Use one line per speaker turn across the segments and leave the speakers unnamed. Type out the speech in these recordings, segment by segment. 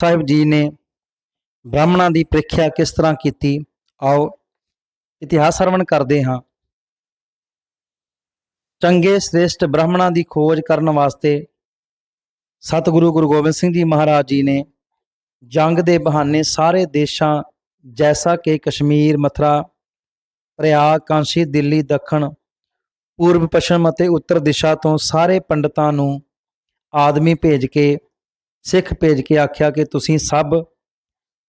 ਸਾਹਿਬ ਜੀ ਨੇ ਬ੍ਰਾਹਮਣਾਂ ਦੀ ਪ੍ਰੀਖਿਆ ਕਿਸ ਤਰ੍ਹਾਂ ਕੀਤੀ? ਆਓ ਇਤਿਹਾਸ ਸਰਵਣ ਕਰਦੇ ਹਾਂ। ਚੰਗੇ, ਸ੍ਰੇਸ਼ਟ ਬ੍ਰਾਹਮਣਾਂ ਦੀ ਖੋਜ ਕਰਨ ਵਾਸਤੇ ਸਤਿਗੁਰੂ ਗੁਰੂ ਗੋਬਿੰਦ ਸਿੰਘ ਜੀ ਮਹਾਰਾਜ ਜੀ ਨੇ ਜੰਗ ਦੇ ਬਹਾਨੇ ਸਾਰੇ ਦੇਸ਼ਾਂ, ਜੈਸਾ ਕਿ ਕਸ਼ਮੀਰ, ਮਥਰਾ, ਪ੍ਰਯਾਗ, ਕਾਂਸ਼ੀ, ਦਿੱਲੀ, ਦੱਖਣ, ਪੂਰਬ, ਪੱਛਮ ਅਤੇ ਉੱਤਰ ਦਿਸ਼ਾ ਤੋਂ ਸਾਰੇ ਪੰਡਤਾਂ ਨੂੰ ਆਦਮੀ ਭੇਜ ਕੇ ਸਿੱਖ ਭੇਜ ਕੇ ਆਖਿਆ ਕਿ ਤੁਸੀਂ ਸਭ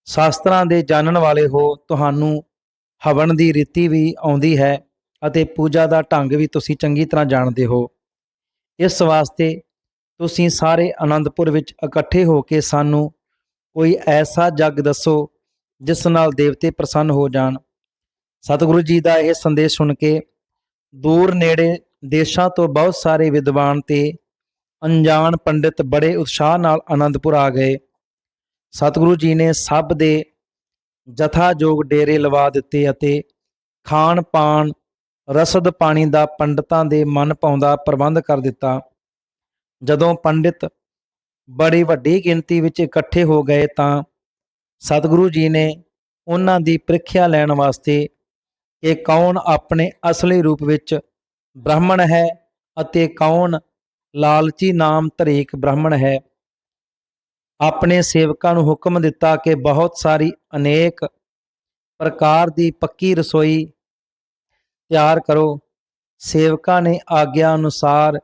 ਸ਼ਾਸਤਰਾਂ ਦੇ ਜਾਣਨ ਵਾਲੇ ਹੋ, ਤੁਹਾਨੂੰ ਹਵਨ ਦੀ ਰੀਤੀ ਵੀ ਆਉਂਦੀ ਹੈ ਅਤੇ ਪੂਜਾ ਦਾ ਢੰਗ ਵੀ ਤੁਸੀਂ ਚੰਗੀ ਤਰ੍ਹਾਂ ਜਾਣਦੇ ਹੋ। ਇਸ ਵਾਸਤੇ ਤੁਸੀਂ ਸਾਰੇ ਆਨੰਦਪੁਰ ਵਿੱਚ ਇਕੱਠੇ ਹੋ ਕੇ ਸਾਨੂੰ ਕੋਈ ਐਸਾ ਜੱਗ ਦੱਸੋ ਜਿਸ ਨਾਲ ਦੇਵਤੇ ਪ੍ਰਸੰਨ ਹੋ ਜਾਣ। ਸਤਿਗੁਰੂ ਜੀ ਦਾ ਇਹ ਸੰਦੇਸ਼ ਸੁਣ ਕੇ ਦੂਰ ਨੇੜੇ ਦੇਸ਼ਾਂ ਤੋਂ ਬਹੁਤ ਸਾਰੇ ਵਿਦਵਾਨ ਤੇ ਅਣਜਾਣ ਪੰਡਿਤ ਬੜੇ ਉਤਸ਼ਾਹ ਨਾਲ ਆਨੰਦਪੁਰ ਆ ਗਏ। ਸਤਿਗੁਰੂ ਜੀ ਨੇ ਸਭ ਦੇ ਜਥਾਯੋਗ ਡੇਰੇ ਲਵਾ ਦਿੱਤੇ ਅਤੇ ਖਾਣ ਪਾਣ ਰਸਦ ਪਾਣੀ ਦਾ ਪੰਡਤਾਂ ਦੇ ਮਨ ਪਾਉਂਦਾ ਪ੍ਰਬੰਧ ਕਰ ਦਿੱਤਾ। ਜਦੋਂ ਪੰਡਿਤ ਬੜੀ ਵੱਡੀ ਗਿਣਤੀ ਵਿੱਚ ਇਕੱਠੇ ਹੋ ਗਏ ਤਾਂ ਸਤਿਗੁਰੂ ਜੀ ਨੇ ਉਹਨਾਂ ਦੀ ਪ੍ਰੀਖਿਆ ਲੈਣ ਵਾਸਤੇ ਕਿ ਕੌਣ ਆਪਣੇ ਅਸਲੀ ਰੂਪ ਵਿੱਚ ਬ੍ਰਾਹਮਣ ਹੈ ਅਤੇ ਕੌਣ ਲਾਲਚੀ ਨਾਮ ਧਰੇਕ ਬ੍ਰਾਹਮਣ ਹੈ। ਆਪਣੇ ਸੇਵਕਾਂ ਨੂੰ ਹੁਕਮ ਦਿੱਤਾ ਕਿ ਬਹੁਤ ਸਾਰੀ ਅਨੇਕ ਪ੍ਰਕਾਰ ਦੀ ਪੱਕੀ ਰਸੋਈ ਤਿਆਰ ਕਰੋ। ਸੇਵਕਾਂ ਨੇ ਆਗਿਆ ਅਨੁਸਾਰ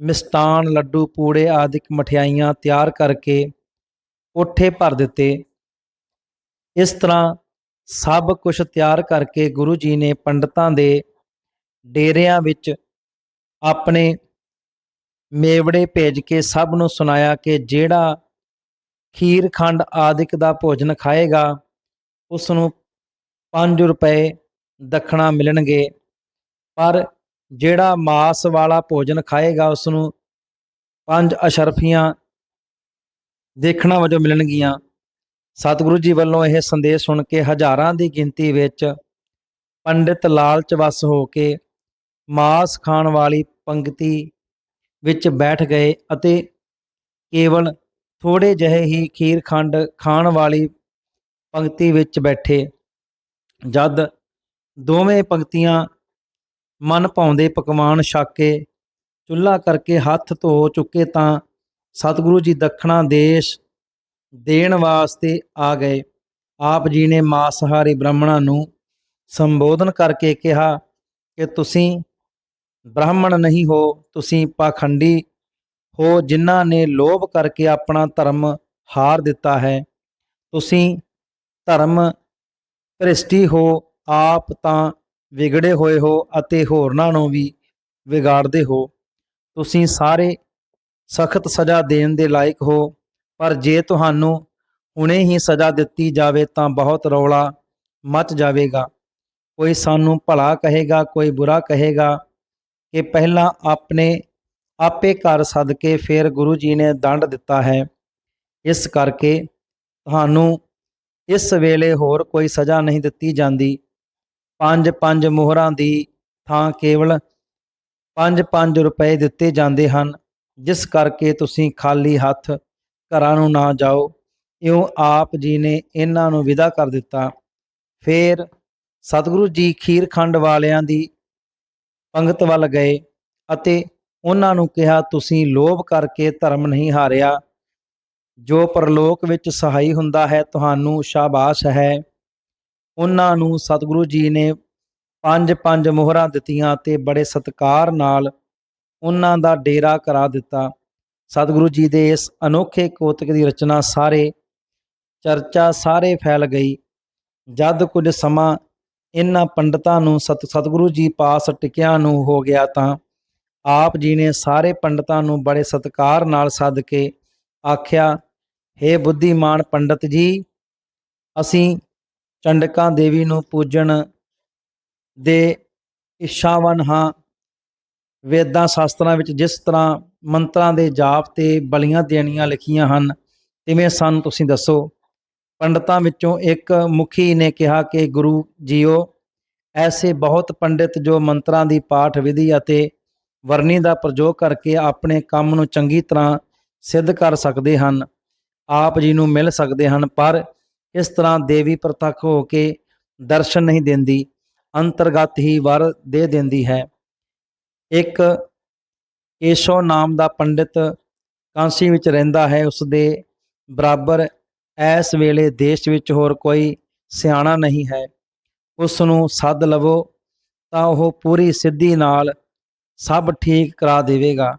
ਮਿਸਟਾਨ, ਲੱਡੂ, ਪੂੜੇ ਆਦਿਕ ਮਠਿਆਈਆਂ ਤਿਆਰ ਕਰਕੇ ਕੋਠੇ ਭਰ ਦਿੱਤੇ। ਇਸ ਤਰ੍ਹਾਂ ਸਭ ਕੁਝ ਤਿਆਰ ਕਰਕੇ ਗੁਰੂ ਜੀ ਨੇ ਪੰਡਤਾਂ ਦੇ ਡੇਰਿਆਂ ਵਿੱਚ ਆਪਣੇ ਮੇਵੜੇ ਭੇਜ ਕੇ ਸਭ ਨੂੰ ਸੁਣਾਇਆ ਕਿ ਜਿਹੜਾ ਖੀਰ ਖੰਡ ਆਦਿਕ ਦਾ ਭੋਜਨ ਖਾਏਗਾ ਉਸ ਨੂੰ 5 ਰੁਪਏ ਦੱਖਣਾ ਮਿਲਣਗੇ। ਪਰ ਜਿਹੜਾ ਮਾਸ ਵਾਲਾ ਭੋਜਨ ਖਾਏਗਾ ਉਸ ਨੂੰ ਪੰਜ ਅਸ਼ਰਫੀਆਂ ਦੇਖਣਾ ਵਜੋਂ ਮਿਲਣਗੀਆਂ। ਸਤਿਗੁਰੂ ਜੀ ਵੱਲੋਂ ਇਹ ਸੰਦੇਸ਼ ਸੁਣ ਕੇ ਹਜ਼ਾਰਾਂ ਦੀ ਗਿਣਤੀ ਵਿੱਚ ਪੰਡਿਤ ਲਾਲਚ ਵਸ ਹੋ ਕੇ ਮਾਸ ਖਾਣ ਵਾਲੀ ਪੰਕਤੀ ਵਿੱਚ ਬੈਠ ਗਏ ਅਤੇ ਕੇਵਲ ਥੋੜੇ ਜਿਹੇ ਹੀ ਖੀਰ ਖੰਡ ਖਾਣ ਵਾਲੀ ਪੰਕਤੀ ਵਿੱਚ ਬੈਠੇ। ਜਦ ਦੋਵੇਂ ਪੰਕਤੀਆਂ ਮਨ ਪਾਉਂਦੇ ਪਕਵਾਨ ਛਕ ਕੇ ਚੁੱਲ੍ਹਾ ਕਰਕੇ ਹੱਥ ਧੋ ਚੁੱਕੇ ਤਾਂ ਸਤਿਗੁਰੂ ਜੀ ਦੱਖਣਾ ਦੇਸ਼ ਦੇਣ ਵਾਸਤੇ ਆ ਗਏ। ਆਪ ਜੀ ਨੇ ਮਾਸਹਾਰੀ ਬ੍ਰਾਹਮਣਾਂ ਨੂੰ ਸੰਬੋਧਨ ਕਰਕੇ ਕਿਹਾ ਕਿ ਤੁਸੀਂ ਬ੍ਰਾਹਮਣ ਨਹੀਂ ਹੋ, ਤੁਸੀਂ ਪਾਖੰਡੀ ਹੋ, ਜਿਨ੍ਹਾਂ ਨੇ ਲੋਭ ਕਰਕੇ ਆਪਣਾ ਧਰਮ ਹਾਰ ਦਿੱਤਾ ਹੈ। ਤੁਸੀਂ ਧਰਮ ਭ੍ਰਿਸ਼ਟੀ ਹੋ, ਆਪ ਤਾਂ ਵਿਗੜੇ ਹੋਏ ਹੋ ਅਤੇ ਹੋਰਨਾਂ ਨੂੰ ਵੀ ਵਿਗਾੜਦੇ ਹੋ। ਤੁਸੀਂ ਸਾਰੇ ਸਖਤ ਸਜ਼ਾ ਦੇਣ ਦੇ ਲਾਇਕ ਹੋ, ਪਰ ਜੇ ਤੁਹਾਨੂੰ ਹੁਣੇ ਹੀ ਸਜ਼ਾ ਦਿੱਤੀ ਜਾਵੇ ਤਾਂ ਬਹੁਤ ਰੌਲਾ ਮਚ ਜਾਵੇਗਾ। ਕੋਈ ਸਾਨੂੰ ਭਲਾ ਕਹੇਗਾ, ਕੋਈ ਬੁਰਾ ਕਹੇਗਾ ਕਿ ਪਹਿਲਾਂ ਆਪਣੇ ਆਪੇ ਘਰ ਸੱਦ ਕੇ ਫਿਰ ਗੁਰੂ ਜੀ ਨੇ ਦੰਡ ਦਿੱਤਾ ਹੈ। ਇਸ ਕਰਕੇ ਤੁਹਾਨੂੰ ਇਸ ਵੇਲੇ ਹੋਰ ਕੋਈ ਸਜ਼ਾ ਨਹੀਂ ਦਿੱਤੀ ਜਾਂਦੀ। ਪੰਜ ਪੰਜ ਮੋਹਰਾਂ ਦੀ ਥਾਂ ਕੇਵਲ ਪੰਜ ਪੰਜ ਰੁਪਏ ਦਿੱਤੇ ਜਾਂਦੇ ਹਨ। ਜਿਸ ਕਰਕੇ ਤੁਸੀਂ ਖਾਲੀ ਹੱਥ ਘਰਾਂ ਨੂੰ ਨਾ ਜਾਓ। ਇਉਂ ਆਪ ਜੀ ਨੇ ਇਹਨਾਂ ਨੂੰ ਵਿਦਾ ਕਰ ਦਿੱਤਾ। ਫਿਰ ਸਤਿਗੁਰੂ ਜੀ ਖੀਰਖੰਡ ਵਾਲਿਆਂ ਦੀ ਪੰਗਤ ਵੱਲ ਗਏ ਅਤੇ ਉਹਨਾਂ ਨੂੰ ਕਿਹਾ, ਤੁਸੀਂ ਲੋਭ ਕਰਕੇ ਧਰਮ ਨਹੀਂ ਹਾਰਿਆ। ਜੋ ਪਰਲੋਕ ਵਿੱਚ ਸਹਾਈ ਹੁੰਦਾ ਹੈ, ਤੁਹਾਨੂੰ ਸ਼ਾਬਾਸ਼ ਹੈ। ਉਹਨਾਂ ਨੂੰ ਸਤਿਗੁਰੂ ਜੀ ਨੇ ਪੰਜ ਪੰਜ ਮੋਹਰਾਂ ਦਿੱਤੀਆਂ ਤੇ ਬੜੇ ਸਤਿਕਾਰ ਨਾਲ ਉਹਨਾਂ ਦਾ ਡੇਰਾ ਕਰਾ ਦਿੱਤਾ। ਸਤਿਗੁਰੂ ਜੀ ਦੇ ਇਸ ਅਨੋਖੇ ਕੋਤਕ ਦੀ ਰਚਨਾ ਸਾਰੇ ਚਰਚਾ ਸਾਰੇ ਫੈਲ ਗਈ। ਜਦ ਕੁਝ ਸਮਾਂ ਇਹਨਾਂ ਪੰਡਤਾਂ ਨੂੰ ਸਤ, ਸਤਿਗੁਰੂ ਜੀ ਪਾਸ ਟਿਕਿਆਂ ਨੂੰ ਹੋ ਗਿਆ ਤਾਂ ਆਪ ਜੀ ਨੇ ਸਾਰੇ ਪੰਡਤਾਂ ਨੂੰ ਬੜੇ ਸਤਿਕਾਰ ਨਾਲ ਸੱਦ ਕੇ ਆਖਿਆ हे ਬੁੱਧੀਮਾਨ ਪੰਡਤ ਜੀ, ਅਸੀਂ ਚੰਡਕਾਂ ਦੇਵੀ ਨੂੰ ਪੂਜਣ ਦੇ ਇੱਛਾਵਨ ਹਾਂ। ਵੇਦਾਂ ਸ਼ਾਸਤਰਾਂ ਵਿੱਚ ਜਿਸ ਤਰ੍ਹਾਂ ਮੰਤਰਾਂ ਦੇ ਜਾਪ ਤੇ ਬਲੀਆਂ ਦੇਣੀਆਂ ਲਿਖੀਆਂ ਹਨ, ਤਿਵੇਂ ਸਾਨੂੰ ਤੁਸੀਂ ਦੱਸੋ। ਪੰਡਤਾਂ ਵਿੱਚੋਂ ਇੱਕ ਮੁਖੀ ਨੇ ਕਿਹਾ ਕਿ ਗੁਰੂ ਜੀਓ, ਐਸੇ ਬਹੁਤ ਪੰਡਿਤ ਜੋ ਮੰਤਰਾਂ ਦੀ ਪਾਠ ਵਿਧੀ ਅਤੇ ਵਰਨੀ ਦਾ ਪ੍ਰਯੋਗ ਕਰਕੇ ਆਪਣੇ ਕੰਮ ਨੂੰ ਚੰਗੀ ਤਰ੍ਹਾਂ ਸਿੱਧ ਕਰ ਸਕਦੇ ਹਨ, ਆਪ ਜੀ ਨੂੰ ਮਿਲ ਸਕਦੇ ਹਨ, ਪਰ ਇਸ ਤਰ੍ਹਾਂ ਦੇਵੀ ਪ੍ਰਤੱਖ ਹੋ ਕੇ ਦਰਸ਼ਨ ਨਹੀਂ ਦਿੰਦੀ, ਅੰਤਰਗਤ ਹੀ ਵਰ ਦੇ ਦਿੰਦੀ ਹੈ। ਇੱਕ ਕੇਸ਼ੋ ਨਾਮ ਦਾ ਪੰਡਿਤ ਕਾਂਸੀ ਵਿੱਚ ਰਹਿੰਦਾ ਹੈ ਉਸ ਦੇ ਬਰਾਬਰ ਇਸ ਵੇਲੇ ਦੇਸ਼ ਵਿੱਚ ਹੋਰ ਕੋਈ ਸਿਆਣਾ ਨਹੀਂ ਹੈ। ਉਸ ਨੂੰ ਸੱਦ ਲਵੋ ਤਾਂ ਉਹ ਪੂਰੀ ਸਿੱਧੀ ਨਾਲ ਸਭ ਠੀਕ ਕਰਾ ਦੇਵੇਗਾ।